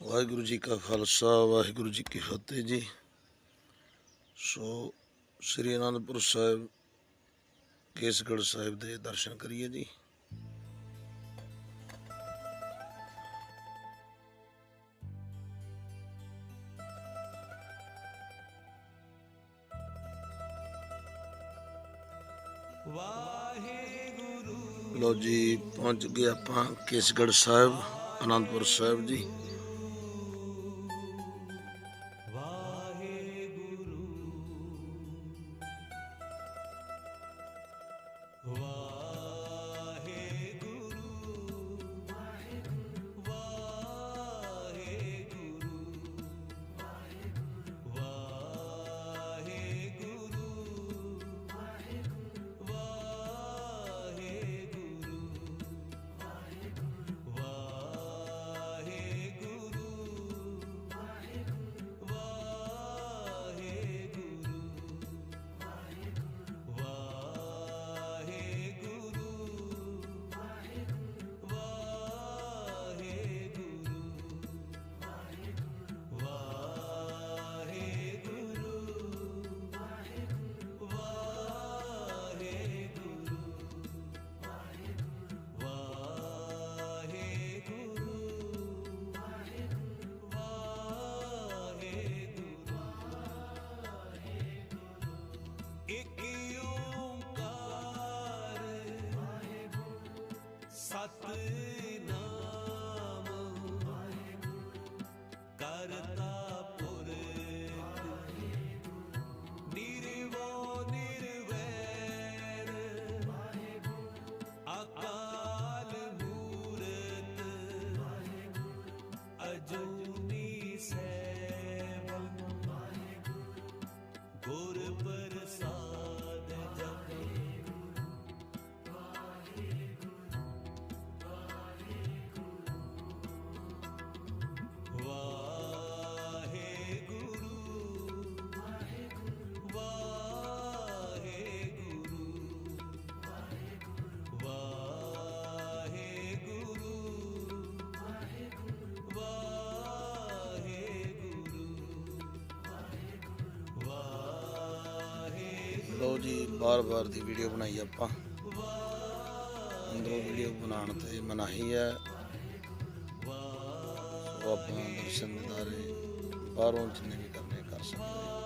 ਵਾਹਿਗੁਰੂ ਜੀ ਕਾ ਖਾਲਸਾ, ਵਾਹਿਗੁਰੂ ਜੀ ਕੀ ਫਤਿਹ ਜੀ। ਸੋ ਸ੍ਰੀ ਅਨੰਦਪੁਰ ਸਾਹਿਬ, ਕੇਸਗੜ੍ਹ ਸਾਹਿਬ ਦੇ ਦਰਸ਼ਨ ਕਰੀਏ ਜੀ। ਲੋ ਜੀ, ਪਹੁੰਚ ਗਏ ਆਪਾਂ ਕੇਸਗੜ੍ਹ ਸਾਹਿਬ, ਅਨੰਦਪੁਰ ਸਾਹਿਬ ਜੀ। ਸਤਨਾਮ। ਕਰਤਾ ਪੁਰਖ। ਨਿਰਵੋ ਨਿਰਵੈਰ। ਅਕਾਲ ਮੂਰਤ। ਅਜੂਨੀ ਸੈਭੰ ਗੁਰ ਪ੍ਰਸਾਦ। ਲੋ ਜੀ ਬਾਰ-ਬਾਰ ਦੀ ਵੀਡੀਓ ਬਣਾਈ ਆਪਾਂ ਅੰਦਰੋਂ ਵੀਡੀਓ ਬਣਾਉਣ ਤੇ ਮਨਾਹੀ ਹੈ ਸੋ ਆਪਾਂ ਦਰਸ਼ਨ ਦਿਦਾਰੇ ਬਾਹਰੋਂ ਜਿੰਨੇ ਵੀ ਕਰਨੇ ਕਰ ਸਕਦੇ ਹਾਂ।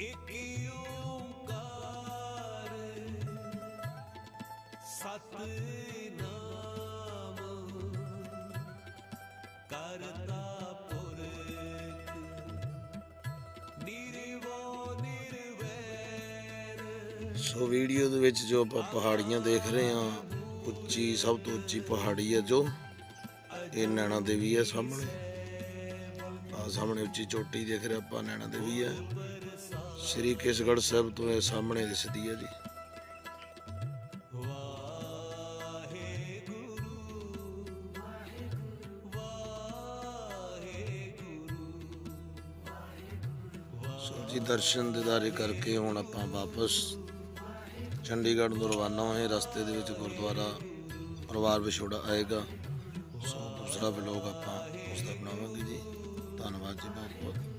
ਇਕ ਓੰਕਾਰ ਸਤਨਾਮ ਕਰਤਾ ਪੁਰਖ ਨਿਰਵੋ ਨਿਰਵੈਰ ਸੋ ਵੀਡੀਓ ਦੇ ਵਿੱਚ ਜੋ ਆਪਾਂ ਪਹਾੜੀਆਂ ਦੇਖ ਰਹੇ ਹਾਂ, ਉੱਚੀ, ਸਭ ਤੋਂ ਉੱਚੀ ਪਹਾੜੀ ਹੈ ਜੋ। ਇਹ ਨੈਣਾ ਦੇਵੀ ਹੈ ਸਾਹਮਣੇ। ਆ ਸਾਹਮਣੇ ਉੱਚੀ ਚੋਟੀ ਦੇਖ ਰਹੇ ਆਪਾਂ, ਨੈਣਾ ਦੇਵੀ ਹੈ। ਸ੍ਰੀ ਕੇਸਗੜ੍ਹ ਸਾਹਿਬ ਤੋਂ ਇਹ ਸਾਹਮਣੇ ਦਿਸਦੀ ਹੈ ਜੀ। ਸੋ ਜੀ, ਦਰਸ਼ਨ ਦਿਦਾਰੇ ਕਰਕੇ ਹੁਣ ਆਪਾਂ ਵਾਪਸ ਚੰਡੀਗੜ੍ਹ ਨੂੰ ਰਵਾਨਾ ਹੋਏ। ਰਸਤੇ ਦੇ ਵਿੱਚ ਗੁਰਦੁਆਰਾ ਪਰਿਵਾਰ ਵਿਛੋੜਾ ਆਏਗਾ। ਸੋ ਦੂਸਰਾ ਵਲੋਗ ਆਪਾਂ ਉਸ ਦਾ ਬਣਾਵਾਂਗੇ ਜੀ। ਧੰਨਵਾਦ ਜੀ ਬਹੁਤ ਬਹੁਤ